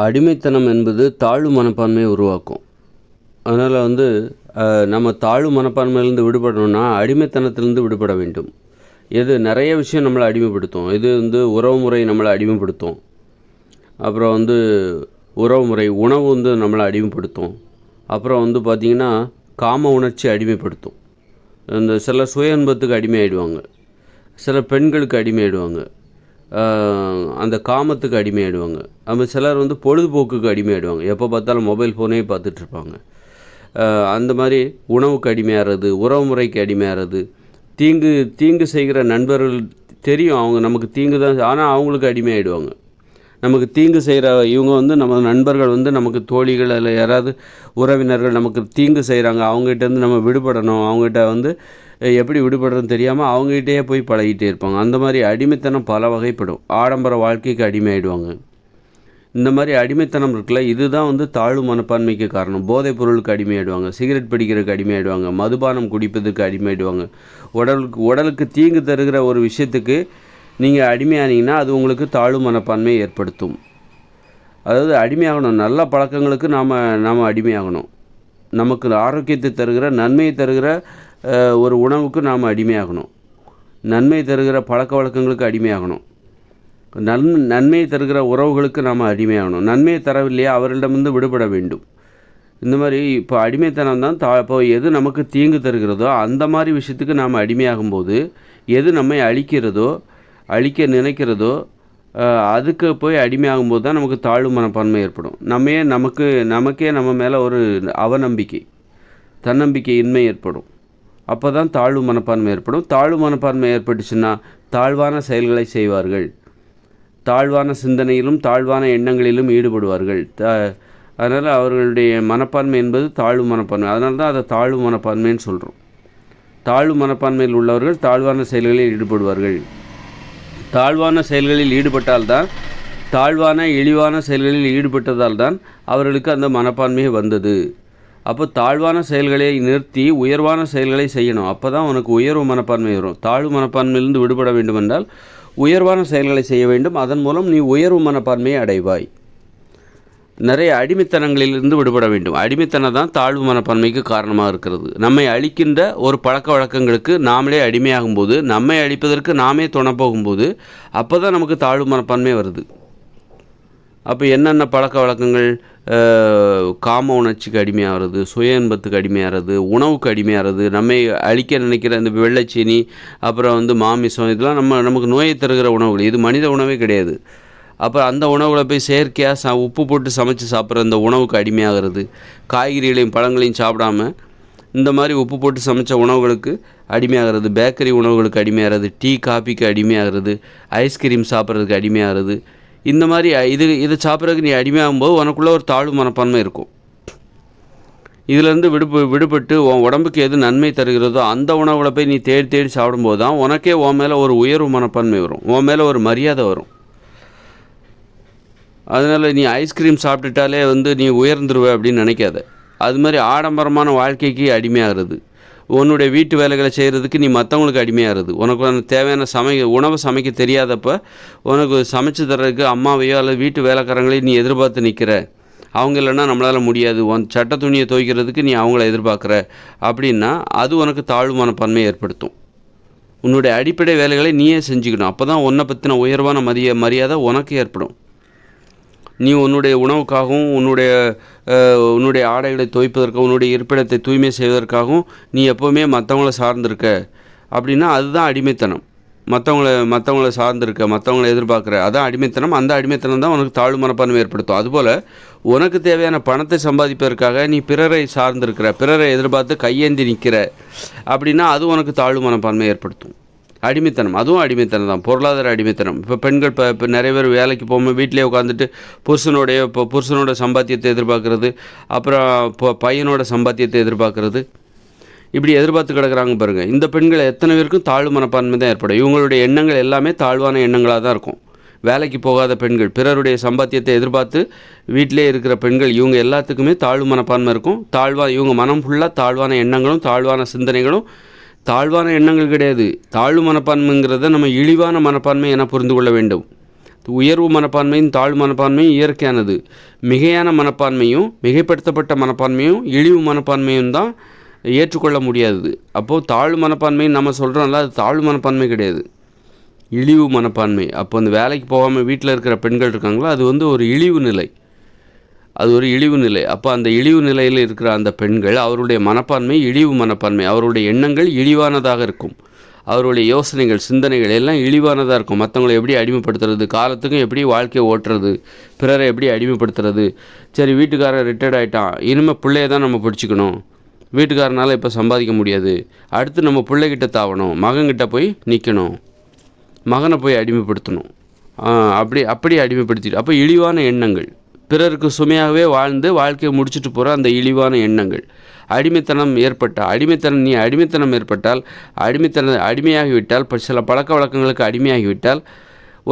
அடிமைத்தனம் என்பது தாழ்வு மனப்பான்மையை உருவாக்கும். அதனால் வந்து நம்ம தாழ்வு மனப்பான்மையிலேருந்து விடுபடணும்னா அடிமைத்தனத்திலேருந்து விடுபட வேண்டும். எது நிறைய விஷயம் நம்மளை அடிமைப்படுத்தும். இது வந்து உறவு முறை நம்மளை அடிமைப்படுத்தும். அப்புறம் வந்து உறவு முறை உணவு வந்து நம்மளை அடிமைப்படுத்தும். அப்புறம் வந்து பார்த்திங்கன்னா காம உணர்ச்சி அடிமைப்படுத்தும். இந்த சில சுய இன்பத்துக்கு அடிமையாயிடுவாங்க. சில பெண்களுக்கு அடிமையாயிடுவாங்க. அந்த காமத்துக்கு அடிமையாயிடுவாங்க. நம்ம சிலர் வந்து பொழுதுபோக்குக்கு அடிமையாயிடுவாங்க. எப்போ பார்த்தாலும் மொபைல் ஃபோனே பார்த்துட்ருப்பாங்க. அந்த மாதிரி உணவுக்கு அடிமையாகிறது உறவு முறைக்கு அடிமையாகிறது தீங்கு தீங்கு செய்கிற நண்பர்கள் தெரியும். அவங்க நமக்கு தீங்கு தான் ஆனால் அவங்களுக்கு அடிமையாயிடுவாங்க. நமக்கு தீங்கு செய்கிற இவங்க வந்து நம்ம நண்பர்கள் வந்து நமக்கு தோழிகள் அதில் யாராவது உறவினர்கள் நமக்கு தீங்கு செய்கிறாங்க அவங்ககிட்டேருந்து நம்ம விடுபடணும் அவங்ககிட்ட வந்து எப்படி விடுபடுறதுன்னு தெரியாமல் அவங்ககிட்டயே போய் பழகிட்டே இருப்பாங்க. அந்த மாதிரி அடிமைத்தனம் பல வகைப்படும். ஆடம்பர வாழ்க்கைக்கு அடிமையாயிடுவாங்க. இந்த மாதிரி அடிமைத்தனம் இருக்குல்ல இதுதான் வந்து தாழ்வு மனப்பான்மைக்கு காரணம். போதைப் பொருளுக்கு அடிமையாயிடுவாங்க சிகரெட் பிடிக்கிறதுக்கு அடிமையாயிடுவாங்க மதுபானம் குடிப்பதுக்கு அடிமையாயிடுவாங்க. உடலுக்கு உடலுக்கு தீங்கு தருகிற ஒரு விஷயத்துக்கு நீங்கள் அடிமையானீங்கன்னா அது உங்களுக்கு தாழ்வு மனப்பான்மையை ஏற்படுத்தும். அதாவது அடிமையாகணும். நல்ல பழக்கங்களுக்கு நாம் நாம் அடிமையாகணும். நமக்கு ஆரோக்கியத்தை தருகிற நன்மையை தருகிற ஒரு உணவுக்கு நாம் அடிமையாகணும். நன்மை தருகிற பழக்க வழக்கங்களுக்கு அடிமையாகணும். நன் நன்மையை தருகிற உறவுகளுக்கு நாம் அடிமையாகணும். நன்மையை தரவில்லையா? அவர்களிடமிருந்து விடுபட வேண்டும். இந்த மாதிரி இப்போ அடிமைத்தனம் தான் தா இப்போ எது நமக்கு தீங்கு தருகிறதோ அந்த மாதிரி விஷயத்துக்கு நாம் அடிமையாகும்போது எது நம்மை அழிக்கிறதோ அழிக்க நினைக்கிறதோ அதுக்கு போய் அடிமையாகும்போது தான் நமக்கு தாழ்வு மனப்பான்மை ஏற்படும். நம்மையே நமக்கு நமக்கே நம்ம மேலே ஒரு அவநம்பிக்கை தன்னம்பிக்கை இன்மை ஏற்படும். அப்போ தான் தாழ்வு மனப்பான்மை ஏற்படும். தாழ்வு மனப்பான்மை ஏற்பட்டுச்சுன்னா தாழ்வான செயல்களை செய்வார்கள். தாழ்வான சிந்தனையிலும் தாழ்வான எண்ணங்களிலும் ஈடுபடுவார்கள். த அதனால் அவர்களுடைய மனப்பான்மை என்பது தாழ்வு மனப்பான்மை. அதனால தான் அதை தாழ்வு மனப்பான்மைன்னு சொல்கிறோம் தாழ்வு மனப்பான்மையில் உள்ளவர்கள் தாழ்வான செயல்களில் ஈடுபடுவார்கள். தாழ்வான செயல்களில் ஈடுபட்டால்தான் தாழ்வான இழிவான செயல்களில் ஈடுபட்டதால் தான் அவர்களுக்கு அந்த மனப்பான்மை வந்தது. அப்போ தாழ்வான செயல்களை நிறுத்தி உயர்வான செயல்களை செய்யணும். அப்போ தான் உனக்கு உயர்வு மனப்பான்மை வரும். தாழ்வு மனப்பான்மையிலிருந்து விடுபட வேண்டுமென்றால் உயர்வான செயல்களை செய்ய வேண்டும். அதன் மூலம் நீ உயர்வு மனப்பான்மையை அடைவாய். நிறைய அடிமைத்தனங்களிலிருந்து விடுபட வேண்டும். அடிமைத்தனம் தான் தாழ்வு மனப்பான்மைக்கு காரணமாக இருக்கிறது. நம்மை அழிக்கின்ற ஒரு பழக்க வழக்கங்களுக்கு நாமளே அடிமையாகும்போது நம்மை அழிப்பதற்கு நாமே துணை போகும்போது அப்போ தான் நமக்கு தாழ்வு மனப்பான்மை வருது. அப்போ என்னென்ன பழக்க வழக்கங்கள் காம உணர்ச்சிக்கு அடிமையாகிறது சுய இன்பத்துக்கு அடிமையாகிறது உணவுக்கு அடிமையாகிறது நம்மை அழிக்க நினைக்கிற இந்த வெள்ளைச்சீனி அப்புறம் வந்து மாமிசம் இதெல்லாம் நம்ம நமக்கு நோயை தருகிற உணவுகள். இது மனித உணவே கிடையாது. அப்புறம் அந்த உணவுகளை போய் செயற்கையாக ச உப்பு போட்டு சமைச்சு சாப்பிட்ற இந்த உணவுக்கு அடிமையாகிறது. காய்கறிகளையும் பழங்களையும் சாப்பிடாம இந்த மாதிரி உப்பு போட்டு சமைச்ச உணவுகளுக்கு அடிமையாகிறது. பேக்கரி உணவுகளுக்கு அடிமையாகிறது. டீ காபிக்கு அடிமையாகிறது. ஐஸ்கிரீம் சாப்பிட்றதுக்கு அடிமையாகிறது. இந்த மாதிரி இது இதை சாப்பிட்றதுக்கு நீ அடிமையாகும்போது உனக்குள்ளே ஒரு தாழ்வு மனப்பான்மை இருக்கும். இதிலேருந்து விடுப்பு விடுபட்டு உன் உடம்புக்கு எது நன்மை தருகிறதோ அந்த உணவுகளை போய் நீ தேடி தேடி சாப்பிடும்போது தான் உனக்கே உன் மேலே ஒரு உயர்வு மனப்பான்மை வரும். உன் மேலே ஒரு மரியாதை வரும். அதனால் நீ ஐஸ்கிரீம் சாப்பிட்டுட்டாலே வந்து நீ உயர்ந்துருவ அப்படின்னு நினைக்காத. அது மாதிரி ஆடம்பரமான வாழ்க்கைக்கு அடிமையாகிறது. உன்னுடைய வீட்டு வேலைகளை செய்கிறதுக்கு நீ மற்றவங்களுக்கு அடிமையாகிறது. உனக்கு தேவையான சமை உணவை சமைக்க தெரியாதப்ப உனக்கு சமைச்சு தர்றதுக்கு அம்மாவையோ அல்லது வீட்டு வேலைக்காரங்களையும் நீ எதிர்பார்த்து நிற்கிற அவங்க இல்லைன்னா நம்மளால் முடியாது. உன் சட்ட துணியை துவைக்கிறதுக்கு நீ அவங்கள எதிர்பார்க்குற. அப்படின்னா அது உனக்கு தாழ்வு மனப்பான்மையை ஏற்படுத்தும். உன்னுடைய அடிப்படை வேலைகளை நீயே செஞ்சுக்கணும். அப்போ தான் உன்னை பற்றின உயர்வான மதிய மரியாதை உனக்கு ஏற்படும். நீ உன்னுடைய உணவுக்காகவும் உன்னுடைய உன்னுடைய ஆடைகளை துவைப்பதற்கும் உன்னுடைய இருப்பிடத்தை தூய்மை செய்வதற்காகவும் நீ எப்போவுமே மற்றவங்கள சார்ந்திருக்க. அப்படின்னா அதுதான் அடிமைத்தனம். மற்றவங்கள மற்றவங்கள சார்ந்திருக்க மற்றவங்கள எதிர்பார்க்குற அதான் அடிமைத்தனம். அந்த அடிமைத்தனம் தான் உனக்கு தாழ்வு மனப்பான்மை ஏற்படுத்தும். அதுபோல் உனக்கு தேவையான பணத்தை சம்பாதிப்பதற்காக நீ பிறரை சார்ந்திருக்கிற பிறரை எதிர்பார்த்து கையேந்தி நிற்கிற அப்படின்னா அது உனக்கு தாழ்வு மனப்பான்மை ஏற்படுத்தும். அடிமைத்தனம் அதுவும் அடிமைத்தனம் தான் பொருளாதார அடிமைத்தனம். இப்போ பெண்கள் இப்போ இப்போ நிறைய பேர் வேலைக்கு போகும்போது வீட்டிலே உட்காந்துட்டு புருஷனுடைய இப்போ புருஷனோட சம்பாத்தியத்தை எதிர்பார்க்குறது அப்புறம் இப்போ பையனோட சம்பாத்தியத்தை எதிர்பார்க்குறது. இப்படி எதிர்பார்த்து கிடக்குறாங்க பாருங்கள் இந்த பெண்கள் எத்தனை பேருக்கும் தாழ்வு மனப்பான்மை தான் ஏற்படும். இவங்களுடைய எண்ணங்கள் எல்லாமே தாழ்வான எண்ணங்களாக தான் இருக்கும். வேலைக்கு போகாத பெண்கள் பிறருடைய சம்பாத்தியத்தை எதிர்பார்த்து வீட்டிலே இருக்கிற பெண்கள் இவங்க எல்லாத்துக்குமே தாழ்வு மனப்பான்மை இருக்கும். தாழ்வா இவங்க மனம் ஃபுல்லாக தாழ்வான எண்ணங்களும் தாழ்வான சிந்தனைகளும் தாழ்வான எண்ணங்கள் கிடையாது. தாழ்வு மனப்பான்மைங்கிறத நம்ம இழிவான மனப்பான்மை என புரிந்து கொள்ள வேண்டும். உயர்வு மனப்பான்மையும் தாழ்வு மனப்பான்மையும் இயற்கையானது. மிகையான மனப்பான்மையும் மிகைப்படுத்தப்பட்ட மனப்பான்மையும் இழிவு மனப்பான்மையும் தான் ஏற்றுக்கொள்ள முடியாதது. அப்போது தாழ்வு மனப்பான்மைன்னு நம்ம சொல்கிறோம்ல அது தாழ்வு மனப்பான்மை கிடையாது. இழிவு மனப்பான்மை. அப்போ அந்த வேலைக்கு போகாமல் வீட்டில் இருக்கிற பெண்கள் இருக்காங்களோ அது வந்து ஒரு இழிவு நிலை. அது ஒரு இழிவு நிலை. அப்போ அந்த இழிவு நிலையில் இருக்கிற அந்த பெண்கள் அவருடைய மனப்பான்மை இழிவு மனப்பான்மை. அவருடைய எண்ணங்கள் இழிவானதாக இருக்கும். அவருடைய யோசனைகள் சிந்தனைகள் எல்லாம் இழிவானதாக இருக்கும். மற்றவங்களை எப்படி அடிமைப்படுத்துறது? காலத்துக்கும் எப்படி வாழ்க்கையை ஓட்டுறது? பிறரை எப்படி அடிமைப்படுத்துறது? சரி வீட்டுக்காரர் ரிட்டையர்ட் ஆகிட்டான் இனிமேல் பிள்ளைய தான் நம்ம பிடிச்சிக்கணும். வீட்டுக்காரனால் இப்போ சம்பாதிக்க முடியாது. அடுத்து நம்ம பிள்ளைகிட்ட தாவணும். மகன்கிட்ட போய் நிற்கணும் மகனை போய் அடிமைப்படுத்தணும். அப்படி அப்படி அடிமைப்படுத்திட்டு அப்போ இழிவான எண்ணங்கள். பிறருக்கு சுமையாகவே வாழ்ந்து வாழ்க்கையை முடிச்சுட்டு போகிற அந்த இழிவான எண்ணங்கள். அடிமைத்தனம் ஏற்பட்ட அடிமைத்தனம் நீ அடிமைத்தனம் ஏற்பட்டால் அடிமைத்தன அடிமையாகிவிட்டால் சில பழக்க வழக்கங்களுக்கு அடிமையாகிவிட்டால்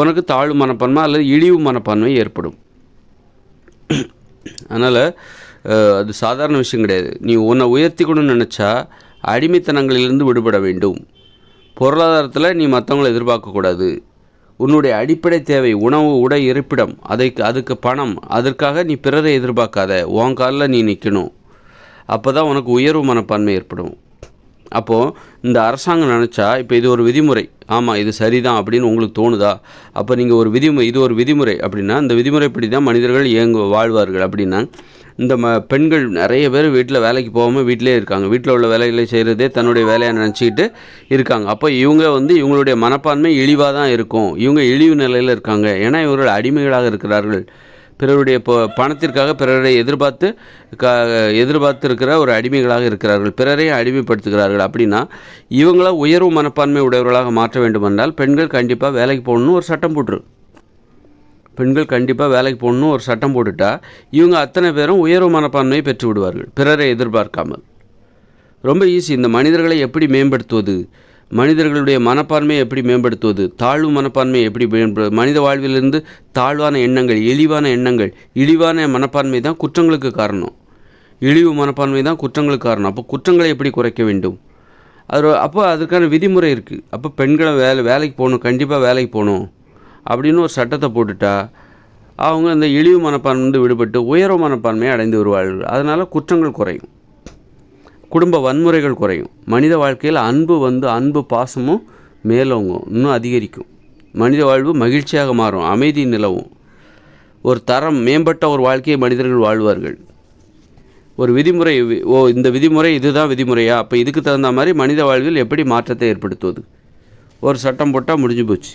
உனக்கு தாழ்வு மனப்பான்மை அல்லது இழிவு மனப்பான்மை ஏற்படும். அதனால் அது சாதாரண விஷயம் கிடையாது. நீ உன்னை உயர்த்திக்கணும்னு நினச்சா அடிமைத்தனங்களிலிருந்து விடுபட வேண்டும். பொருளாதாரத்தில் நீ மற்றவங்களை எதிர்பார்க்கக்கூடாது. உன்னுடைய அடிப்படை தேவை உணவு உடை இருப்பிடம். அதைக்கு அதுக்கு பணம். அதற்காக நீ பிறரை எதிர்பார்க்காத. உன் காலில் நீ நிற்கணும் அப்போ தான் உனக்கு உயர்வு மனப்பான்மை ஏற்படும். அப்போது இந்த அரசாங்கம் நினச்சா இப்போ இது ஒரு விதிமுறை. ஆமாம் இது சரிதான் அப்படின்னு உங்களுக்கு தோணுதா? அப்போ நீங்கள் ஒரு விதிமுறை இது ஒரு விதிமுறை அப்படின்னா இந்த விதிமுறைப்படி தான் மனிதர்கள் இயங்கு வாழ்வார்கள் அப்படின்னா இந்த ம பெண்கள் நிறைய பேர் வீட்டில் வேலைக்கு போகாமல் வீட்டிலே இருக்காங்க. வீட்டில் உள்ள வேலைகளை செய்கிறதே தன்னுடைய வேலையை நினச்சிக்கிட்டு இருக்காங்க. அப்போ இவங்க வந்து இவங்களுடைய மனப்பான்மை இழிவாக தான் இருக்கும். இவங்க இழிவு நிலையில் இருக்காங்க. ஏன்னா இவர்கள் அடிமைகளாக இருக்கிறார்கள். பிறருடைய பணத்திற்காக பிறரை எதிர்பார்த்து க எதிர்பார்த்து இருக்கிற ஒரு அடிமைகளாக இருக்கிறார்கள். பிறரையும் அடிமைப்படுத்துகிறார்கள். அப்படின்னா இவங்கள உயர்வு மனப்பான்மை உடையவர்களாக மாற்ற வேண்டுமென்றால் பெண்கள் கண்டிப்பாக வேலைக்கு போகணும்னு ஒரு சட்டம் போட்டுரு. பெண்கள் கண்டிப்பாக வேலைக்கு போகணும்னு ஒரு சட்டம் போட்டுட்டா இவங்க அத்தனை பேரும் உயர்வு மனப்பான்மையை பெற்று விடுவார்கள். பிறரை எதிர்பார்க்காமல். ரொம்ப ஈஸி இந்த மனிதர்களை எப்படி மேம்படுத்துவது? மனிதர்களுடைய மனப்பான்மையை எப்படி மேம்படுத்துவது? தாழ்வு மனப்பான்மையை எப்படி மேம்படுவது மனித வாழ்விலிருந்து தாழ்வான எண்ணங்கள் இழிவான எண்ணங்கள் இழிவான மனப்பான்மை தான் குற்றங்களுக்கு காரணம். இழிவு மனப்பான்மை தான் குற்றங்களுக்கு காரணம். அப்போ குற்றங்களை எப்படி குறைக்க வேண்டும்? அது அப்போ அதுக்கான விதிமுறை இருக்குது அப்போ பெண்களை வேலை வேலைக்கு போகணும். கண்டிப்பாக வேலைக்கு போகணும். அப்படின்னு ஒரு சட்டத்தை போட்டுட்டா அவங்க அந்த இழிவு மனப்பான்மை விடுபட்டு உயர்வு மனப்பான்மையை அடைந்து வருவார்கள். அதனால் குற்றங்கள் குறையும். குடும்ப வன்முறைகள் குறையும். மனித வாழ்க்கையில் அன்பு வந்து அன்பு பாசமும் மேலோங்கும் இன்னும் அதிகரிக்கும். மனித வாழ்வு மகிழ்ச்சியாக மாறும் அமைதி நிலவும். ஒரு தரம் மேம்பட்ட ஒரு வாழ்க்கையை மனிதர்கள் வாழ்வார்கள். ஒரு விதிமுறை ஓ இந்த விதிமுறை இதுதான் விதிமுறையா? அப்போ இதுக்கு தகுந்த மாதிரி மனித வாழ்வில் எப்படி மாற்றத்தை ஏற்படுத்துவது? ஒரு சட்டம் போட்டால் முடிஞ்சு போச்சு.